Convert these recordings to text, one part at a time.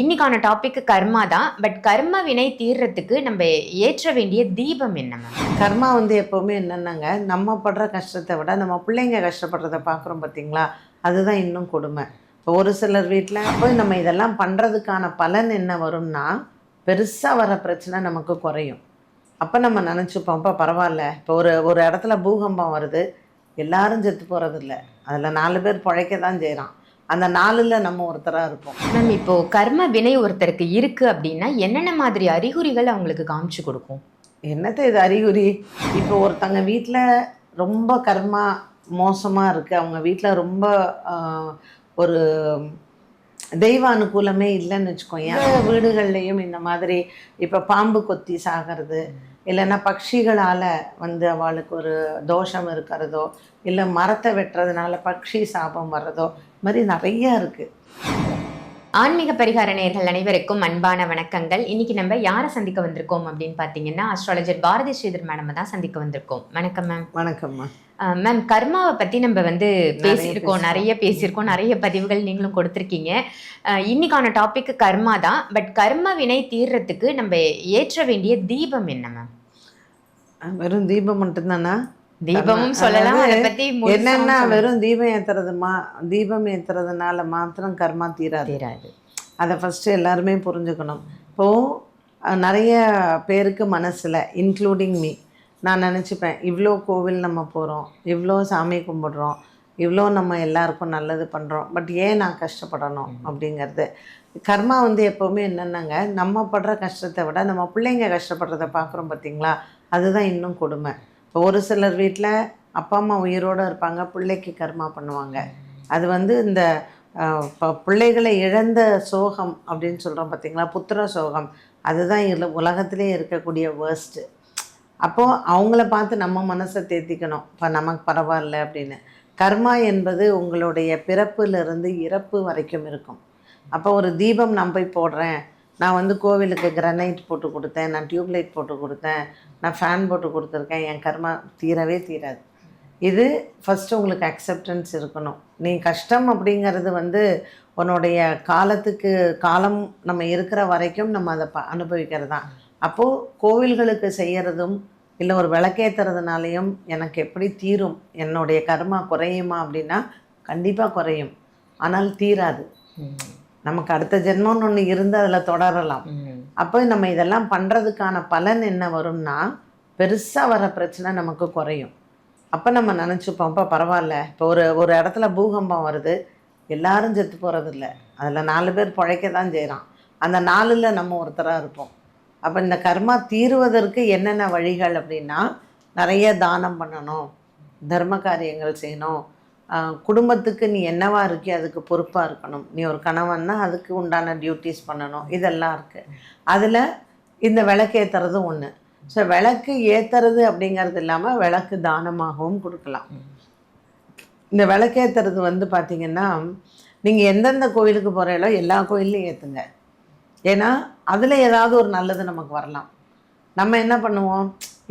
இன்னைக்கான டாபிக் கர்மா தான். பட் கர்ம வினை தீர்றதுக்கு நம்ம ஏற்ற வேண்டிய தீபம் என்ன மேம் கர்மா வந்து எப்போவுமே என்னென்னாங்க? நம்ம படுற கஷ்டத்தை விட நம்ம பிள்ளைங்க கஷ்டப்படுறத பார்க்குறோம் பார்த்தீங்களா? அதுதான் இன்னும் கொடுமை. இப்போ ஒரு சிலர் வீட்டில் போய் நம்ம இதெல்லாம் பண்ணுறதுக்கான பலன் என்ன வரும்னா பெருசாக வர பிரச்சனை நமக்கு குறையும். அப்போ நம்ம நினச்சிப்போம் அப்போ பரவாயில்ல. இப்போ ஒரு ஒரு இடத்துல பூகம்பம் வருது. எல்லாரும் செத்து போகிறதில்ல அதில் நாலு பேர் பிழைக்க தான் செய்கிறான் அந்த நாலில் நம்ம ஒருத்தராக இருப்போம். மேம் இப்போ கர்ம வினை ஒருத்தருக்கு இருக்கு அப்படின்னா என்னென்ன மாதிரி அறிகுறிகள் அவங்களுக்கு காமிச்சு கொடுக்கும்? என்னத்த இது அறிகுறி? இப்போ ஒருத்தங்க வீட்டில் ரொம்ப கர்மா மோசமாக இருக்குது அவங்க வீட்டில் ரொம்ப ஒரு தெய்வ அனுகூலமே இல்லைன்னு வச்சுக்கோங்க வீடுகள்லையும் இந்த மாதிரி இப்போ பாம்பு கொத்தி சாகிறது இல்லைன்னா பட்சிகளால் வந்து அவளுக்கு ஒரு தோஷம் இருக்கிறதோ இல்லை மரத்தை வெட்டுறதுனால பட்சி சாபம் வர்றதோ மாதிரி நிறைய இருக்குது ஆன்மீக பரிகார நேயர்கள் அனைவருக்கும் அன்பான வணக்கங்கள். இன்னைக்கு நம்ம யாரை சந்திக்க வந்திருக்கோம் அப்படின்னு பார்த்தீங்கன்னா அஸ்ட்ராலஜர் பாரதி ஸ்ரீதர் மேடம் தான் சந்திக்க வந்திருக்கோம். வணக்கம் மேம் வணக்கம்மா மேம் கர்மாவை பத்தி நம்ம வந்து பேசியிருக்கோம். நிறைய பேசியிருக்கோம் நிறைய பதிவுகள் நீங்களும் கொடுத்துருக்கீங்க. இன்னைக்கான டாபிக் கர்மா தான். பட் கர்ம வினை தீர்றதுக்கு நம்ம ஏற்ற வேண்டிய தீபம் என்ன மேம் வெறும் தீபம் மட்டும்தானா? தீபமும் சொல்லலாம் அதை பத்தி என்னன்னா. வெறும் தீபம் ஏத்துறதுமா தீபம் ஏத்துறதுனால மாத்திரம் கர்மா தீராது. தீராது. அதை ஃபஸ்ட்டு எல்லாருமே புரிஞ்சுக்கணும். இப்போது நிறைய பேருக்கு மனசில் இன்க்ளூடிங் மீ நான் நினச்சிப்பேன் இவ்வளோ கோவில் நம்ம போகிறோம் இவ்வளோ சாமி கும்பிடுறோம் இவ்வளோ நம்ம எல்லாருக்கும் நல்லது பண்ணுறோம் பட் ஏன் நான் கஷ்டப்படணும் அப்படிங்கிறது. கர்மா வந்து எப்போவுமே என்னென்னாங்க நம்ம படுற கஷ்டத்தை விட நம்ம பிள்ளைங்க கஷ்டப்படுறத பார்க்குறோம் பார்த்தீங்களா? அதுதான் இன்னும் கொடுமை. இப்போ ஒரு சிலர் வீட்டில் அப்பா அம்மா உயிரோடு இருப்பாங்க பிள்ளைக்கு கர்மா பண்ணுவாங்க. அது வந்து இந்த இப்போ பிள்ளைகளை இழந்த சோகம் அப்படின்னு சொல்கிறோம் பார்த்தீங்களா புத்திர சோகம். அதுதான் இதில் உலகத்திலே இருக்கக்கூடிய வேர்ஸ்ட்டு அப்போது அவங்கள பார்த்து நம்ம மனசை தேத்திக்கணும். இப்போ நமக்கு பரவாயில்ல அப்படின்னு. கர்மா என்பது உங்களுடைய பிறப்பிலிருந்து இறப்பு வரைக்கும் இருக்கும். அப்போ ஒரு தீபம் நான் போய் போடுறேன். நான் வந்து கோவிலுக்கு கிரனைட் போட்டு கொடுத்தேன் நான் டியூப்லைட் போட்டு கொடுத்தேன் நான் ஃபேன் போட்டு கொடுத்துருக்கேன். என் கர்மா தீரவே தீராது. இது ஃபஸ்ட்டு உங்களுக்கு அக்செப்டன்ஸ் இருக்கணும். நீ கஷ்டம் அப்படிங்கிறது வந்து உன்னுடைய காலத்துக்கு காலம் நம்ம இருக்கிற வரைக்கும் நம்ம அதை ப அனுபவிக்கிறது தான் அப்போது கோவில்களுக்கு செய்கிறதும் இல்லை ஒரு விளக்கேற்றுறதுனாலையும் எனக்கு எப்படி தீரும் என்னுடைய கர்மா குறையுமா அப்படின்னா கண்டிப்பாக குறையும். ஆனால் தீராது. நமக்கு அடுத்த ஜென்மம்னு ஒன்று இருந்து அதில் தொடரலாம். அப்போ நம்ம இதெல்லாம் பண்ணுறதுக்கான பலன் என்ன வரும்னா பெருசாக வர பிரச்சனை நமக்கு குறையும். அப்போ நம்ம நினச்சிப்போம் அப்போ பரவாயில்ல. இப்போ ஒரு ஒரு இடத்துல பூகம்பம் வருது. எல்லாரும் செத்து போகிறதில்ல அதில் நாலு பேர் பிழைக்க தான் செய்கிறான் அந்த நாலில் நம்ம ஒருத்தராக இருப்போம். அப்போ இந்த கர்மா தீருவதற்கு என்னென்ன வழிகள் அப்படின்னா நிறைய தானம் பண்ணணும். தர்ம காரியங்கள் செய்யணும். குடும்பத்துக்கு நீ என்னவா இருக்கே அதுக்கு பொறுப்பாக இருக்கணும். நீ ஒரு கணவன்னா அதுக்கு உண்டான டியூட்டிஸ் பண்ணணும். இதெல்லாம் இருக்குது அதில் இந்த விளக்கு ஏற்றுறது ஒன்று ஸோ விளக்கு ஏற்றுறது அப்படிங்கிறது இல்லாமல் விளக்கு தானமாகவும் கொடுக்கலாம். இந்த விளக்கேற்றுறது வந்து பார்த்திங்கன்னா நீங்கள் எந்தெந்த கோயிலுக்கு போகிறீங்களோ எல்லா கோயில்லையும் ஏற்றுங்க ஏன்னா அதில் ஏதாவது ஒரு நல்லது நமக்கு வரலாம். நம்ம என்ன பண்ணுவோம்?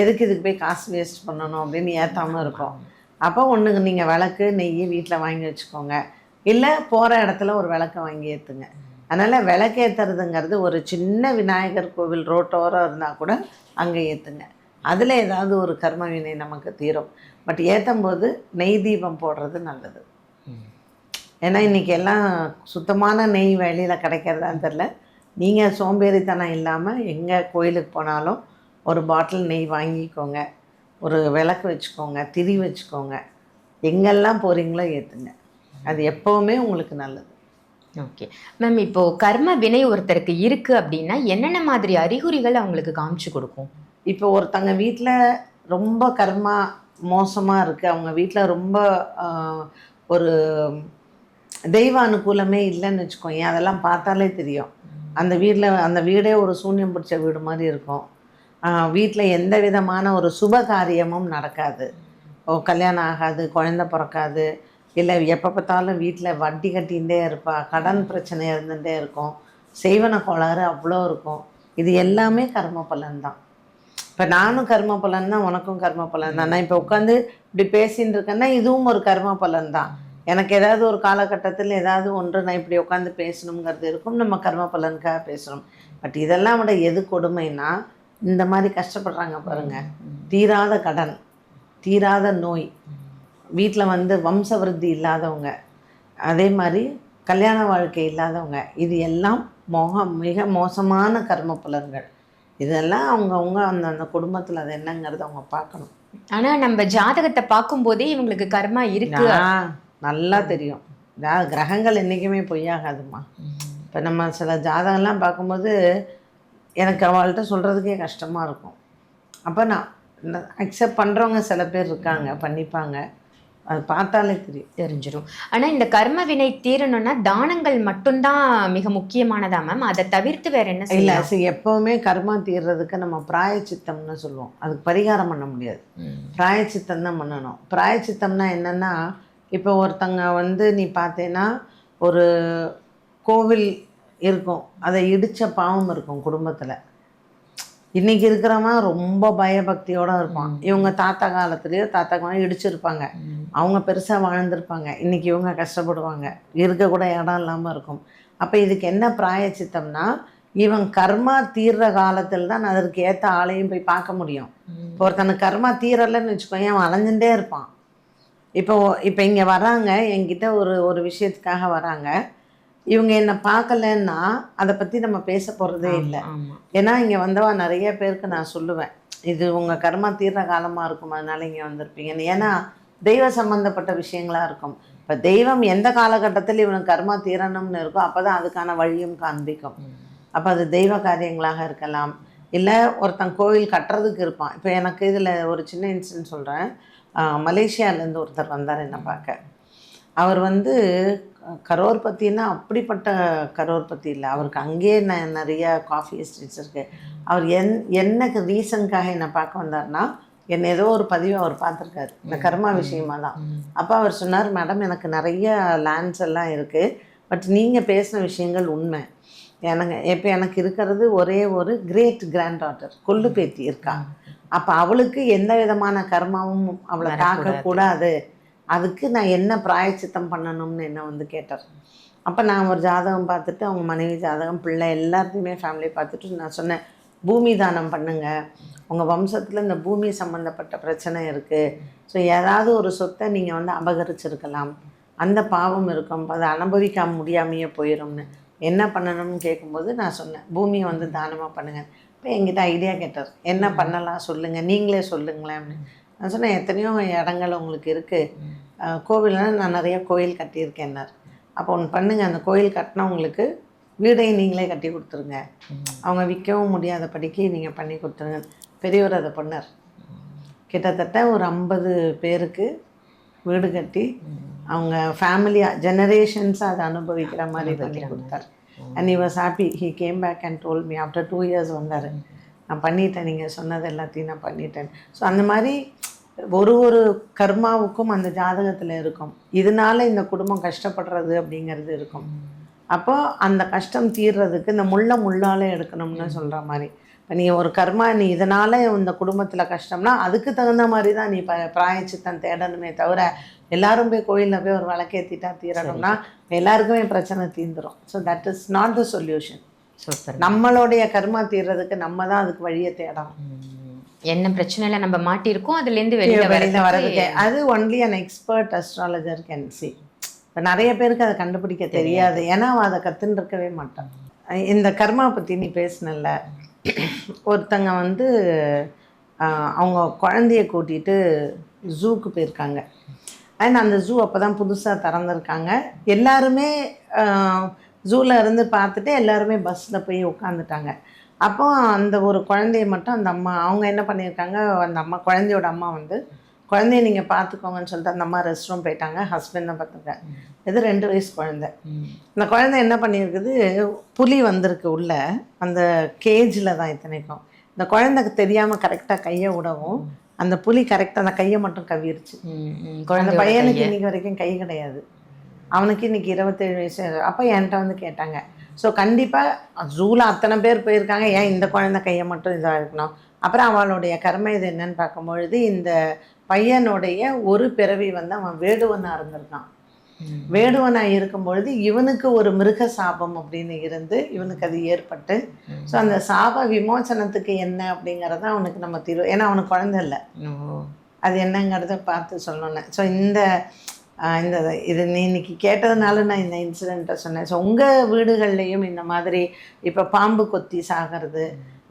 எதுக்கு இதுக்கு போய் காசு வேஸ்ட் பண்ணணும் அப்படின்னு ஏற்றாமல் இருப்போம். அப்போ ஒன்றுக்கு நீங்கள் விளக்கு நெய் வீட்டில் வாங்கி வச்சுக்கோங்க. இல்லை போகிற இடத்துல ஒரு விளக்கை வாங்கி ஏற்றுங்க அதனால் விளக்கேற்றுறதுங்கிறது ஒரு சின்ன விநாயகர் கோவில் ரோட்டோரம் இருந்தால் கூட அங்கே ஏற்றுங்க அதில் ஏதாவது ஒரு கர்ம வினை நமக்கு தீரும். பட் ஏற்றும் போது நெய் தீபம் போடுறது நல்லது. ஏன்னா இன்றைக்கி எல்லாம் சுத்தமான நெய் வெளியில் கிடைக்கிறதான்னு தெரில நீங்கள் சோம்பேறித்தனம் இல்லாமல் எங்கே கோயிலுக்கு போனாலும் ஒரு பாட்டில் நெய் வாங்கிக்கோங்க. ஒரு விளக்கு வச்சுக்கோங்க திரி வச்சுக்கோங்க. எங்கெல்லாம் போகிறீங்களோ ஏற்றுங்க அது எப்போவுமே உங்களுக்கு நல்லது. ஓகே. மேம் இப்போ கர்ம வினை ஒருத்தருக்கு இருக்கு அப்படின்னா என்னென்ன மாதிரி அறிகுறிகள் அவங்களுக்கு காமிச்சு கொடுக்கும்? இப்போ ஒருத்தங்க வீட்டில் ரொம்ப கர்மா மோசமாக இருக்குது அவங்க வீட்டில் ரொம்ப ஒரு தெய்வ அனுகூலமே இல்லைன்னு வச்சுக்கோங்க அதெல்லாம் பார்த்தாலே தெரியும். அந்த வீட்டில் அந்த வீடே ஒரு சூன்யம் பிடிச்ச வீடு மாதிரி இருக்கும். வீட்டில் எந்த விதமான ஒரு சுப காரியமும் நடக்காது. ஓ கல்யாணம் ஆகாது குழந்த பிறக்காது இல்லை எப்போ பார்த்தாலும் வீட்டில் வட்டி கட்டிகிட்டே இருப்பா கடன் பிரச்சனை இருந்துகிட்டே இருக்கும் செய்வன கோளாறு அவ்வளோ இருக்கும். இது எல்லாமே கர்ம பலன் தான். இப்போ நானும் கர்ம பலன் தான் உனக்கும் கர்ம பலன் தான். நான் இப்போ உட்காந்து இப்படி பேசின்னு இருக்கேன்னா இதுவும் ஒரு கர்ம பலன் தான். எனக்கு ஏதாவது ஒரு காலகட்டத்தில் ஏதாவது ஒன்று நான் இப்படி உட்காந்து பேசணுங்கிறது இருக்கும். நம்ம கர்ம பலனுக்காக பேசுகிறோம் பட் இதெல்லாம் விட எது கொடுமைன்னா இந்த மாதிரி கஷ்டப்படுறாங்க பாருங்க. தீராத கடன் தீராத நோய். வீட்டில் வந்து வம்ச விருத்தி இல்லாதவங்க அதே மாதிரி கல்யாண வாழ்க்கை இல்லாதவங்க இது எல்லாம் மோக மிக மோசமான கர்ம பலன்கள். இதெல்லாம் அவங்கவுங்க அந்த அந்த குடும்பத்தில் அது என்னங்கிறத அவங்க பார்க்கணும். ஆனா நம்ம ஜாதகத்தை பார்க்கும்போதே இவங்களுக்கு கர்மா இருக்கு. நல்லா தெரியும். அதாவது கிரகங்கள் என்றைக்குமே பொய்யாகாதும்மா. இப்போ நம்ம சில ஜாதகம்லாம் பார்க்கும்போது எனக்கு அவள்கிட்ட சொல்கிறதுக்கே கஷ்டமாக இருக்கும். அப்போ நான் அக்செப்ட் பண்ணுறவங்க சில பேர் இருக்காங்க பண்ணிப்பாங்க. அது பார்த்தாலே தெரியும் தெரிஞ்சிரும். ஆனா இந்த கர்ம வினை தீரணும்னா தானங்கள் மட்டும்தான் மிக முக்கியமானதா மேம் அதை தவிர்த்து வேற என்ன இல்லை எப்போவுமே கர்மா தீர்றதுக்கு நம்ம பிராயச்சித்தம்னு சொல்லுவோம். அதுக்கு பரிகாரம் பண்ண முடியாது. பிராயச்சித்தம் தான் பண்ணணும். பிராயச்சித்தம்னா என்னென்னா இப்போ ஒருத்தங்க வந்து நீ பார்த்தேன்னா ஒரு கோவில் இருக்கும். அதை இடித்த பாவம் இருக்கும் குடும்பத்தில். இன்னைக்கு இருக்கிறவன் ரொம்ப பயபக்தியோட இருப்பான். இவங்க தாத்தா காலத்துலேயோ தாத்தா காலம் இடிச்சிருப்பாங்க. அவங்க பெருசாக வாழ்ந்திருப்பாங்க. இன்னைக்கு இவங்க கஷ்டப்படுவாங்க. இருக்க கூட இடம் இல்லாமல் இருக்கும். அப்போ இதுக்கு என்ன பிராயச்சித்தம்னா இவன் கர்மா தீர்ற காலத்தில் தான் அதற்கு ஏற்ற ஆளையும் போய் பார்க்க முடியும். இப்போ ஒருத்தனுக்கு கர்மா தீரலைன்னு வச்சுக்கோங்க அவன் அலைஞ்சுட்டே இருப்பான். இப்போ இப்போ இங்கே வராங்க என்கிட்ட ஒரு ஒரு விஷயத்துக்காக வராங்க இவங்க என்னை பார்க்கலன்னா அதை பற்றி நம்ம பேச போகிறதே இல்லை. ஏன்னா இங்கே வந்தவா நிறைய பேருக்கு நான் சொல்லுவேன். இது உங்கள் கர்மா தீர்ற காலமாக இருக்கும் அதனால இங்கே வந்திருப்பீங்கன்னு. ஏன்னா தெய்வ சம்பந்தப்பட்ட விஷயங்களாக இருக்கும். இப்போ தெய்வம் எந்த காலகட்டத்தில் இவனுக்கு கர்மா தீரணும்னு இருக்கோ அப்போ தான் அதுக்கான வழியும் காண்பிக்கும். அப்போ அது தெய்வ காரியங்களாக இருக்கலாம். இல்லை ஒருத்தன் கோவில் கட்டுறதுக்கு இருப்பான். இப்போ எனக்கு இதில் ஒரு சின்ன இன்சிடென்ட் சொல்கிறேன் மலேசியாவிலேருந்து ஒருத்தர் வந்தார் என்னை பார்க்க. அவர் வந்து கரோர் பற்றினா அப்படிப்பட்ட கரோர் பற்றி இல்லை. அவருக்கு அங்கேயே ந நிறைய காஃபி எஸ்டேட்ஸ் இருக்குது அவர் என் என்னக்கு ரீசனுக்காக என்னை பார்க்க வந்தார்னா என்னை ஏதோ ஒரு பதிவு அவர் பார்த்துருக்காரு. இந்த கர்மா விஷயமா தான் அப்போ அவர் சொன்னார் மேடம் எனக்கு நிறைய லேண்ட்ஸ் எல்லாம் இருக்குது பட் நீங்கள் பேசின விஷயங்கள் உண்மை. எனக்கு இப்போ எனக்கு இருக்கிறது ஒரே ஒரு கிரேட் கிராண்ட் டாட்டர் கொள்ளு பேத்தி இருக்கா. அப்போ அவளுக்கு எந்த விதமான கர்மாவும் அவளை தாக்கக்கூடாது. அதுக்கு நான் என்ன பிராயச்சித்தம் பண்ணணும்னு என்ன வந்து கேட்டார். அப்போ நான் ஒரு ஜாதகம் பார்த்துட்டு அவங்க மனைவி ஜாதகம் பிள்ளை எல்லாத்தையுமே ஃபேமிலி பார்த்துட்டு நான் சொன்னேன் பூமி தானம் பண்ணுங்க. உங்கள் வம்சத்தில் இந்த பூமி சம்மந்தப்பட்ட பிரச்சனை இருக்குது ஸோ ஏதாவது ஒரு சொத்தை நீங்கள் வந்து அபகரிச்சிருக்கலாம். அந்த பாவம் இருக்கும். அதை அனுபவிக்க முடியாமையே போயிடும்னு என்ன பண்ணணும்னு கேட்கும்போது நான் சொன்னேன் பூமியை வந்து தானமாக பண்ணுங்கள் இப்போ என்கிட்ட ஐடியா கேட்டார் என்ன பண்ணலாம்? சொல்லுங்கள் நீங்களே சொல்லுங்களேன். அப்படின்னு நான் சொன்னேன் எத்தனையோ இடங்கள் உங்களுக்கு இருக்குது கோவில்லாம் நான் நிறைய கோயில் கட்டியிருக்கேன்னார். அப்போ ஒன்று பண்ணுங்கள் அந்த கோயில் கட்டினவங்களுக்கு வீடையும் நீங்களே கட்டி கொடுத்துருங்க. அவங்க விற்கவும் முடியாதபடிக்கு நீங்கள் பண்ணி கொடுத்துருங்க. பெரியவர் அதை பண்ணார். கிட்டத்தட்ட ஒரு ஐம்பது பேருக்கு வீடு கட்டி அவங்க ஃபேமிலியாக ஜெனரேஷன்ஸாக அதை அனுபவிக்கிற மாதிரி பண்ணி கொடுத்தார். And he was happy he came back and told me after two years வந்தார். நான் பண்ணிட்டேன் நீங்கள் சொன்னது எல்லாத்தையும் நான் பண்ணிட்டேன். ஸோ அந்த மாதிரி ஒரு ஒரு கர்மாவுக்கும் அந்த ஜாதகத்தில் இருக்கும். இதனால இந்த குடும்பம் கஷ்டப்படுறது அப்படிங்கிறது இருக்கும். அப்போ அந்த கஷ்டம் தீர்றதுக்கு இந்த முள்ள முள்ளாலே எடுக்கணும்னு சொல்கிற மாதிரி. இப்போ நீ ஒரு கர்மா நீ இதனால் இந்த குடும்பத்தில் கஷ்டம்னா அதுக்கு தகுந்த மாதிரி தான் நீ ப பிராயச்சித்தம் தேடணுமே தவிர எல்லாரும் போய் கோயிலில் போய் ஒரு விளக்கேற்றிட்டா தீரணும்னா எல்லாருக்குமே பிரச்சனை தீந்துரும். So that is not the solution super நம்மளுடைய கர்மா தீர்றதுக்கு நம்ம தான் அதுக்கு வழியை தேடணும். என்ன பிரச்சனையில நம்ம மாட்டியிருக்கோம் அதுல இருந்து வெளியில வெளியில வரதுக்கு அது only an expert astrologer can see இப்போ நிறைய பேருக்கு அதை கண்டுபிடிக்க தெரியாது. ஏன்னா அவன் அதை கற்றுன்னு இருக்கவே மாட்டான். இந்த கர்மா பற்றி நீ பேசினல்ல. ஒருத்தங்க வந்து அவங்க குழந்தைய கூட்டிட்டு ஜூக்கு போயிருக்காங்க. அண்ட் அந்த ஜூ அப்போ தான் புதுசாக திறந்துருக்காங்க. எல்லாருமே ஜூவில் இருந்து பார்த்துட்டு எல்லாருமே பஸ்ஸில் போய் உட்காந்துட்டாங்க அப்போ அந்த ஒரு குழந்தைய மட்டும் அந்த அம்மா அவங்க என்ன பண்ணியிருக்காங்க அந்த அம்மா குழந்தையோட அம்மா வந்து குழந்தைய நீங்கள் பார்த்துக்கோங்கன்னு சொல்லிட்டு அந்த அம்மா ரெஸ்ட் ரூம் போயிட்டாங்க. ஹஸ்பண்ட் தான் இது ரெண்டு வயசு குழந்தை. இந்த குழந்தை என்ன பண்ணியிருக்குது புலி வந்திருக்கு உள்ள அந்த கேஜில் தான் இத்தனைக்கும். இந்த குழந்தைக்கு தெரியாமல் கரெக்டாக கையை விடவும் அந்த புலி கரெக்டாக அந்த கையை மட்டும் கவிருச்சு அந்த குழந்தை பையனுக்கு இன்னைக்கு வரைக்கும் கை கிடையாது. அவனுக்கு இன்னைக்கு இருபத்தேழு வயசு. அப்போ என்கிட்ட வந்து கேட்டாங்க. ஸோ கண்டிப்பாக ஜூவில் அத்தனை பேர் போயிருக்காங்க. ஏன் இந்த குழந்தை கையை மட்டும் இதாக இருக்கணும் அப்புறம் அவளுடைய கர்ம இது என்னன்னு பார்க்கும்பொழுது இந்த பையனுடைய ஒரு பிறவி வந்து அவன் வேடுவனாக இருந்திருக்கான். ம். வேடுவனாய் இருக்கும் பொழுது இவனுக்கு ஒரு மிருக சாபம் அப்படின்னு இருந்து இவனுக்கு அது ஏற்பட்டு. ஸோ அந்த சாப விமோசனத்துக்கு என்ன அப்படிங்கிறத அவனுக்கு நம்ம தீர்வு ஏன்னா அவனுக்கு குழந்தை இல்லை. அது என்னங்கிறத பார்த்து சொல்லணும் ஸோ இந்த இந்த இது நீ இன்னைக்கு கேட்டதுனால நான் இந்த இன்சிடெண்ட்டை சொன்னேன். ஸோ உங்கள் வீடுகள்லையும் இந்த மாதிரி இப்போ பாம்பு கொத்தி சாகிறது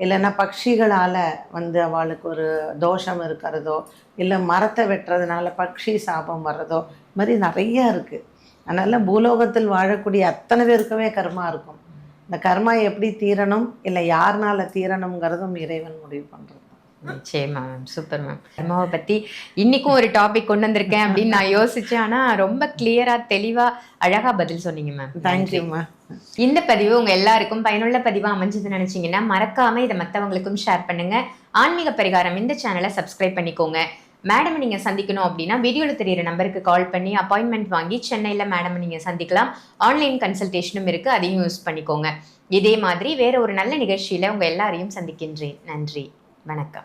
இல்லைன்னா பட்சிகளால் வந்து அவளுக்கு ஒரு தோஷம் இருக்கிறதோ இல்லை மரத்தை வெட்டுறதுனால பட்சி சாபம் வர்றதோ இது மாதிரி நிறையா இருக்குது அதனால் பூலோகத்தில் வாழக்கூடிய அத்தனை பேருக்குமே கர்மா இருக்கும். இந்த கர்மா எப்படி தீரணும் இல்லை யாருனால தீரணுங்கிறதும் இறைவன் முடிவு பண்ணுறது நிச்சயமா மேம் சூப்பர் மேம் கர்மாவை பத்தி இன்னைக்கும் ஒரு டாபிக் கொண்டு வந்திருக்கேன் அப்படின்னு நான் யோசிச்சேன். ஆனா ரொம்ப கிளியரா தெளிவா அழகா பதில் சொன்னீங்க மேம் தேங்க்யூம்மா இந்த பதிவு உங்க எல்லாருக்கும் பயனுள்ள பதிவா அமைஞ்சதுன்னு நினைச்சீங்கன்னா மறக்காம இதை மத்தவங்களுக்கும் ஷேர் பண்ணுங்க. ஆன்மீக பரிகாரம் இந்த சேனலை சப்ஸ்கிரைப் பண்ணிக்கோங்க. மேடம் நீங்க சந்திக்கணும் அப்படின்னா வீடியோல தெரியுற நம்பருக்கு கால் பண்ணி அப்பாயின்மெண்ட் வாங்கி சென்னையில மேடம் நீங்க சந்திக்கலாம். ஆன்லைன் கன்சல்டேஷனும் இருக்கு அதையும் யூஸ் பண்ணிக்கோங்க. இதே மாதிரி வேற ஒரு நல்ல நிகழ்ச்சியில உங்க எல்லாரையும் சந்திக்கின்றேன். நன்றி. வணக்கம்.